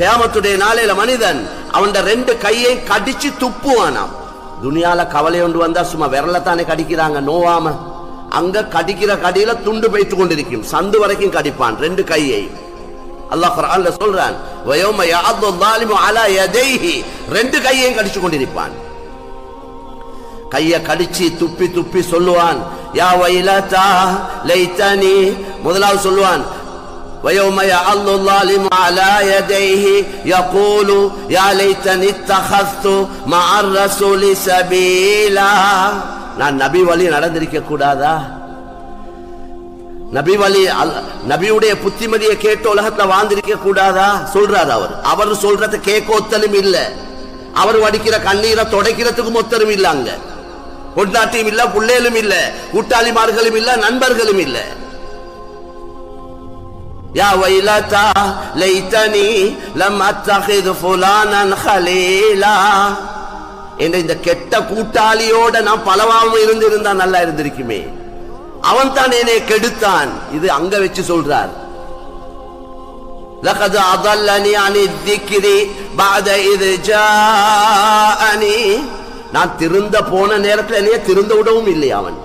கேமத்துடைய நாளையில மனிதன் அவன் ரெண்டு கையை கடிச்சு துப்புவானாம். துணியால கவலை கொண்டு வந்தா சும்மா விரலத்தானே கடிக்கிறாங்க நோவாம. அங்க கடிக்கிற கடியில துண்டு வைத்து கொண்டிருக்கும். சந்து வரைக்கும் கடிப்பான் ரெண்டு கையை. அல்லாஹ் சொல்றான் வயோம யாது ஸாலிமு அலா யதைஹி. ரெண்டு கையையும் கடிச்சு கொண்டிருப்பான். கையை கடிச்சு துப்பி துப்பி சொல்லுவான் யா வைலதா லைதனி முதலாவது சொல்லுவான் ويوم يعض الظالم على يديه يقول يا ليتني اتخذت مع الرسول سبيلا நான் நபி வழி நடந்திருக்க கூடாதா நபி வழி அல்- நபியுடைய புத்திமதியை கேட்டு உலகத்துல வாழ்ந்திருக்க கூடாதா சொல்றாரு அவர் அவர் சொல்றத கேட்க ஒத்தலும் இல்ல அவர் வடிக்கிற கண்ணீரை துடைக்கிறதுக்கும் ஒத்தரும் இல்ல அங்க கொண்டாட்டியும் இல்ல புள்ளேலும் இல்ல கூட்டாளிமார்களும் இல்ல நண்பர்களும் இல்ல யா வைலதா லைத்தனி லம் அத்தகிது ஃபுலானன் ஹலீலா என்ற இந்த கெட்ட கூட்டாளியோட நான் பலவாம இருந்து இருந்தா நல்லா இருந்திருக்குமே அவன் தான் என்னை கெடுத்தான் இது அங்க வச்சு சொல்றார் لقد أضلني عن الذكر بعد إذ جاءني நான் திருந்த போன நேரத்துல என்னைய திருந்த விடவும் இல்லை அவன்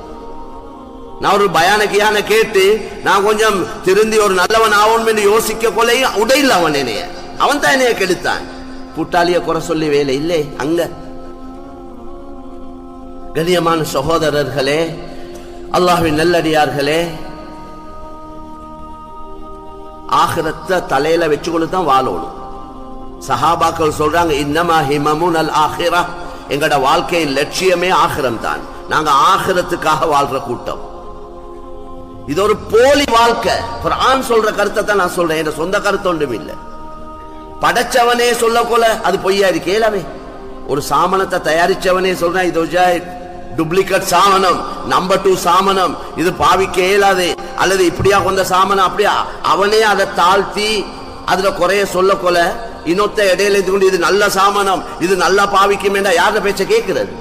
நான் ஒரு பயானகியான கேட்டு நான் கொஞ்சம் திருந்தி ஒரு நல்லவன் ஆகணும் என்று யோசிக்க கொள்ளையும் உடையில் அவன் என்னைய. அவன் தான் என்னைய கெடுத்தான். கூட்டாளிய குறை சொல்லி வேலை இல்லை அங்க. கண்ணியமான சகோதரர்களே அல்லாஹின் நல்லடியார்களே ஆகிரத்தை தலையில வச்சுக்கொண்டு தான் வாழணும். சஹாபாக்கள் சொல்றாங்க இன்னமா ஹிமமுன் அல் ஆஹிரா எங்களோட வாழ்க்கையின் லட்சியமே ஆகிரம் தான் நாங்க ஆகிரத்துக்காக வாழ்ற கூட்டம். இது ஒரு போலி வாழ்க்கை. குர்ஆன் சொல்ற கருத்தை தான் நான் சொல்றேன். என் சொந்த கருத்து ஒன்றும் இல்லை. படைச்சவனே சொல்ல கொல அது பொய்யா இருக்கு? ஏலாமே. ஒரு சாமனத்தை தயாரிச்சவனே சொல்றான் இது டூப்ளிகேட் சாமனம் நம்பர் டூ சாமனம். இது பாவிக்க இயலாது. அல்லது இப்படியா கொண்ட சாமனம் அப்படியா? அவனே அதை தாழ்த்தி அதுல குறைய சொல்ல கொல. இன்னொத்த இடையில இது கொண்டு இது நல்ல சாமனம் இது நல்லா பாவிக்கும் யார பேச்ச கேட்கிறது?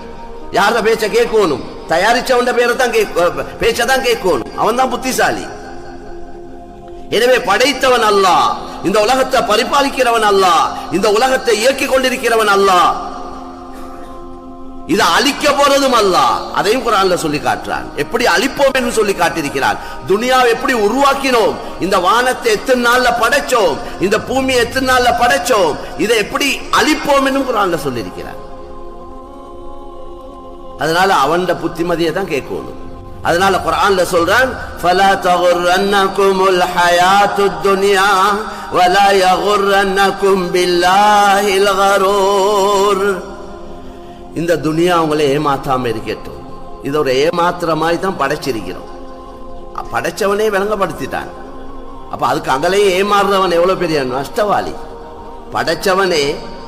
யார பேச்ச கேட்கணும்? தயாரிச்சவன் பேரை தான் கேட்க தான் கேட்கணும். அவன் தான் புத்திசாலி. எனவே படைத்தவன் அல்லாஹ் இந்த உலகத்தை பரிபாலிக்கிறவன் அல்லாஹ் இந்த உலகத்தை இயக்கிக் கொண்டிருக்கிறவன் அல்லாஹ் இதை அழிக்க போறதும் அல்லா. அதையும் குரான்ல சொல்லி காட்டுறான். எப்படி அழிப்போம் என்று சொல்லி காட்டியிருக்கிறான். துனியாவை எப்படி உருவாக்கினோம்? இந்த வானத்தை எத்தனை நாள்ல படைச்சோம்? இந்த பூமியை எத்தனை நாள்ல படைச்சோம்? இதை எப்படி அழிப்போம் என்று குரான்ல சொல்லியிருக்கிறான். அதனால அவன் புத்திமதியை தான் கேட்கணும். அதனால குரான்ல சொல்றான் ஃபலா தகுர்ரன்னகுமுல் ஹயாத்துத் துன்யா வலா யகுர்ரன்னகும் பில்லாஹில் கரூர். இந்த துனியா அவங்களை ஏமாத்தாம இருக்கட்டும். இது ஒரு ஏமாத்துற மாதிரி தான் படைச்சிருக்கிறோம். படைச்சவனே விளங்கப்படுத்திட்டான். அப்ப அதுக்கு அங்கலேயே ஏமாறுறவன் எவ்வளவு பெரிய நஷ்டவாளி? படைச்சவனே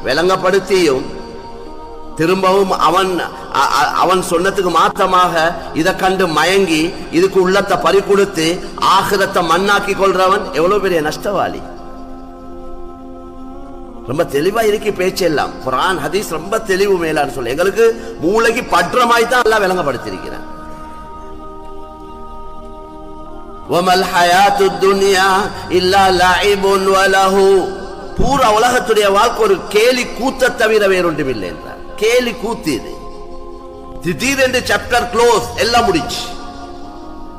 விளங்கப்படுத்தியும் திரும்பவும் அவன் அ- அ- அவன் சொன்னதுக்கு மாத்தமாக இதை கண்டு மயங்கி இதுக்கு உள்ளத்தை பறி கொடுத்து ஆகிரத்தை மண்ணாக்கி கொள்றவன் எவ்வளவு பெரிய நஷ்டவாளி ரொம்ப தெளிவா இருக்கு பேச்சு எல்லாம் குர்ஆன் ஹதீஸ் ரொம்ப தெளிவு மேலான்னு சொல்லு எங்களுக்கு மூளைக்கு பற்றமாய் தான் எல்லாம் விளங்கப்படுத்தியிருக்கிறேன் وما الحياة الدنيا إلا لعب وله பூரா உலகத்துடைய வாழ்க்கை ஒரு கேலி கூத்த தவிர வேறொன்றும் இல்லை என்றார் கேலி கூத்து இது திடீரென்று சாப்டர் க்ளோஸ் எல்லாம் முடிச்சு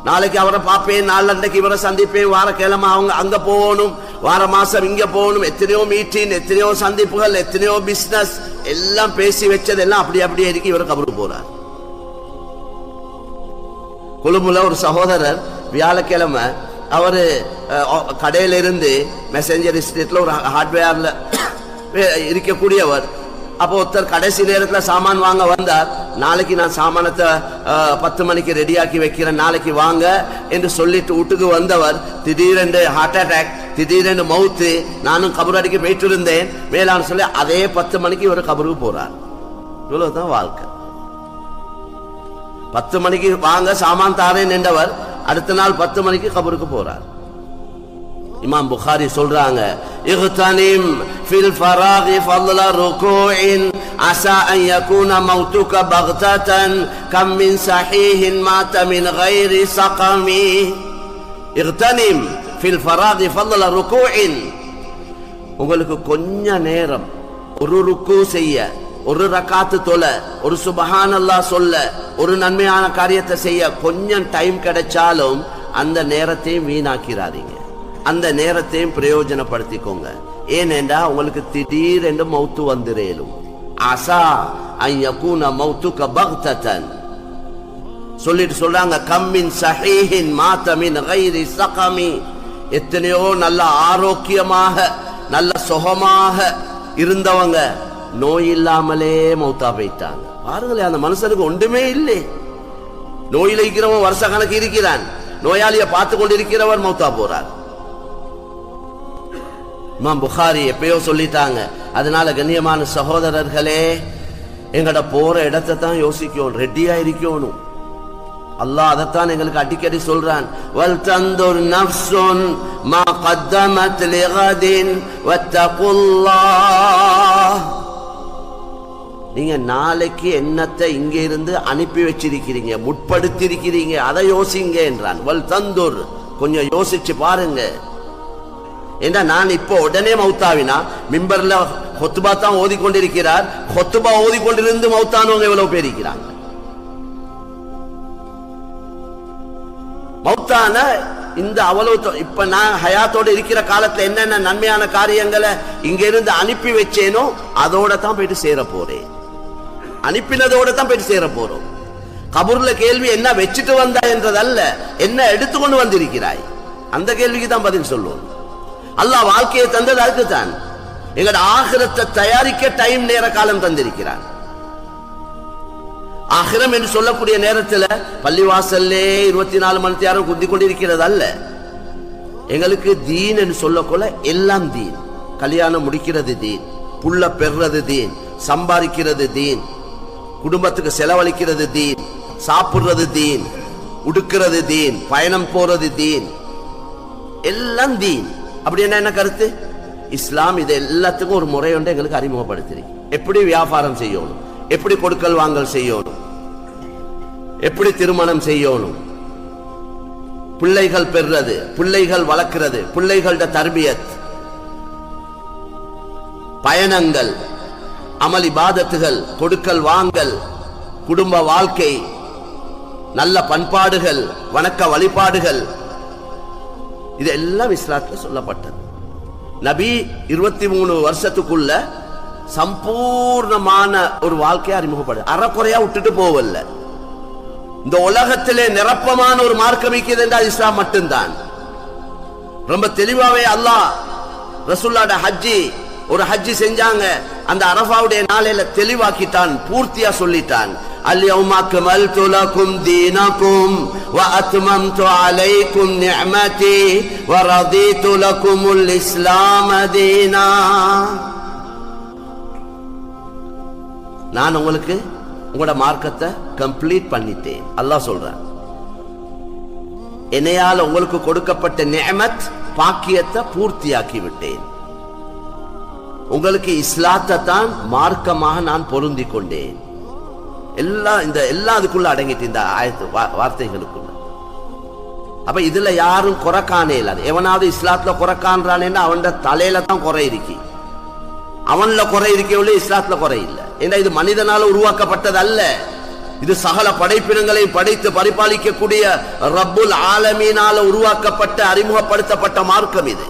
நாளைக்கு அவரை பார்ப்பேன் அன்றைக்கு இவரை சந்திப்பேன் வார கிழமை அவங்க அங்க போகணும் வார மாசம் இங்க போகணும் எத்தனையோ மீட்டிங் எத்தனையோ சந்திப்புகள் எத்தனையோ பிசினஸ் எல்லாம் பேசி வச்சது எல்லாம் அப்படி அப்படியே இருக்கு இவர் கபருக்கு போறார். கொழும்புல ஒரு சகோதரர் வியாழக்கிழமை அவரு கடையில இருந்து மெசஞ்சர் ஸ்ட்ரீட்ல ஒரு ஹார்ட்வேர்ல இருக்கக்கூடியவர் அப்போ ஒருத்தர் கடைசி நேரத்தில் சாமான் வாங்க வந்தார். நாளைக்கு நான் சாமானத்தை பத்து மணிக்கு ரெடியாக்கி வைக்கிறேன். நாளைக்கு வாங்க என்று சொல்லிட்டு வீட்டுக்கு வந்தவர் திடீரென்று ஹார்ட் அட்டாக் திடீரென்று மவுத்து நானும் கபரடிக்கு போயிட்டு இருந்தேன் மேலான்னு சொல்லி அதே பத்து மணிக்கு இவர் கபருக்கு போறார். இவ்வளவுதான் வாழ்க்கை. பத்து மணிக்கு வாங்க சாமான் தாரேன் என்றவர் அடுத்த நாள் பத்து மணிக்கு கபருக்கு போறார். இமாம் புகாரி சொல்றாங்க اغتنم في الفراغ فضل ركوع. عسى أن يكون موتك بغتة. كم من صحيح مات من غير سقم. اغتنم في الفراغ فضل ركوع. உங்களுக்கு கொஞ்ச நேரம் ஒரு ருக்கு செய்ய ஒரு ரக்காத்து தொலை ஒரு சுபஹானல்லா சொல்ல ஒரு நன்மையான காரியத்தை செய்ய கொஞ்சம் டைம் கிடைச்சாலும் அந்த நேரத்தையும் வீணாக்கிறாதீங்க. அந்த நேரத்தையும் பிரயோஜனப்படுத்திக்கோங்க. ஏனென்றா உங்களுக்கு திடீரென்று மௌத்து வந்துரேலும். அசா ஐயக்கூன மௌத்துக்க பக்தன் சொல்லிட்டு சொல்றாங்க கம்மின் சஹீஹின் மாத்தமின் கைரி சகமி. எத்தனையோ நல்ல ஆரோக்கியமாக நல்ல சுகமாக இருந்தவங்க நோய் இல்லாமலே மௌத்தா போயிட்டாங்க. பாருங்களேன் அந்த மனுஷனுக்கு ஒன்றுமே இல்லை. நோயில் இருக்கிறவன் வருஷ கணக்கு இருக்கிறான். நோயாளியை பார்த்து கொண்டிருக்கிறவர் மௌத்தா போறார். இமாம் புகாரி எப்பயோ சொல்லிட்டாங்க. அதனால கண்ணியமான சகோதரர்களே எங்கட போற இடத்தை தான் யோசிக்கணும் ரெடியா இருக்கணும். அல்லாஹ் அதைத்தான் எங்களுக்கு அடிக்கடி சொல்றான். வல் தந்துர் நஃப்சுன் மா கத்தமத் லிகதின் வத்தகுல்லாஹ். நீங்க நாளைக்கு என்னத்தை இங்க இருந்து அனுப்பி வச்சிருக்கிறீங்க முற்படுத்தி இருக்கிறீங்க அதை யோசிங்க என்றான். வல் தந்துர் கொஞ்சம் யோசிச்சு பாருங்க. ஏன்னா நான் இப்போ உடனே மௌத்தாவினா மிம்பர்ல ஹொத்துபா தான் ஓதிக்கொண்டிருக்கிறார். கொத்துபா ஓதிக்கொண்டிருந்து மௌத்தானவங்க எவ்வளவு பேர் இருக்கிறாங்க? மௌத்தான இந்த அவ்வளவு இப்ப நான் ஹயாத்தோட இருக்கிற காலத்துல என்னென்ன நன்மையான காரியங்களை இங்க இருந்து அனுப்பி வச்சேனோ அதோட தான் போயிட்டு சேர போறேன். அனுப்பினதோட தான் போயிட்டு சேர போறோம். கபூர்ல கேள்வி என்ன வச்சுட்டு வந்தா என்றதல்ல என்ன எடுத்துக்கொண்டு வந்திருக்கிறாய்? அந்த கேள்விக்கு தான் பதில் சொல்லுவோம். அல்லாஹ் வாழ்க்கையை தந்தது அதுக்கு தான் எங்களோட ஆகிரத்தை தயாரிக்க டைம் நேர காலம் தந்திருக்கிறார். ஆகிரம் என்று சொல்லக்கூடிய நேரத்தில் பள்ளிவாசல்லே இருபத்தி நாலு மணி நேரம் குந்தி கொண்டிருக்கிறது அல்ல. எங்களுக்கு தீன் என்று சொல்லக்கொள்ள எல்லாம் தீன். கல்யாணம் முடிக்கிறது தீன். புள்ள பெறுறது தீன். சம்பாதிக்கிறது தீன். குடும்பத்துக்கு செலவழிக்கிறது தீன். சாப்பிடுறது தீன். உடுக்கிறது தீன். பயணம் போறது தீன். எல்லாம் தீன். அப்படி என்ன என்ன கருத்து? இஸ்லாம் இது எல்லாத்துக்கும் ஒரு முறை ஒன்று எங்களுக்கு அறிமுகப்படுத்துறீங்க எப்படி வியாபாரம் செய்யணும்? எப்படி கொடுக்கல் வாங்கல் செய்யணும்? எப்படி திருமணம் செய்யணும்? பிள்ளைகள் பெறுறது பிள்ளைகள் வளர்க்கிறது பிள்ளைகளோட தர்பியத். பயணங்கள் அமல் இபாதத்துகள் கொடுக்கல் வாங்கல் குடும்ப வாழ்க்கை நல்ல பண்பாடுகள் வணக்க வழிபாடுகள் இது எல்லாம் இஸ்லாத்துல சொல்லப்பட்டது. நபி இருபத்தி மூணு வருஷத்துக்குள்ள சம்பூர்ணமான ஒரு வாழ்க்கையை அறிமுகப்படு அறக்குறையா விட்டுட்டு போவல்ல இந்த உலகத்திலே நிரப்பமான ஒரு மார்க்கம் இருக்கிறது என்றால் இஸ்லாம் மட்டும்தான். ரொம்ப தெளிவாவே அல்லாஹ் ரசுல்லாட ஹஜ்ஜி ஒரு ஹஜ்ஜி செஞ்சாங்க அந்த அரஃபாவுடைய நாளையில தெளிவாக்கிட்டான் பூர்த்தியா சொல்லிட்டான் اليوم أكملت لكم دينكم وأتممت عليكم نعمتي ورضيت لكم الإسلام دينا நான் உங்களுக்கு உங்களோட மார்க்கத்தை கம்ப்ளீட் பண்ணிட்டேன் அல்லாஹ் சொல்றேன் என்னையால் உங்களுக்கு கொடுக்கப்பட்ட நியமத் பாக்கியத்தை பூர்த்தியாக்கி விட்டேன் உங்களுக்கு இஸ்லாத்தை தான் மார்க்கமாக நான் பொருந்தி கொண்டேன் எல்லாம் இந்த எல்லாம் அதுக்குள்ள அடங்கிட்டு இந்த ஆயத்து வார்த்தைகளுக்குள்ள. அப்ப இதுல யாரும் குறை காணே இல்லாது எவனாவது இஸ்லாத்துல குறை காண்றானேன்னா அவன் தலையில தான் குறை இருக்கி. அவன்ல குறை இருக்கவில்லை இஸ்லாத்துல குறை இல்லை. ஏன்னா இது மனிதனால உருவாக்கப்பட்டது அல்ல இது சகல படைப்பினங்களை படைத்து பரிபாலிக்கக்கூடிய ரப்புல் ஆலமீனால உருவாக்கப்பட்ட அறிமுகப்படுத்தப்பட்ட மார்க்கம் இது.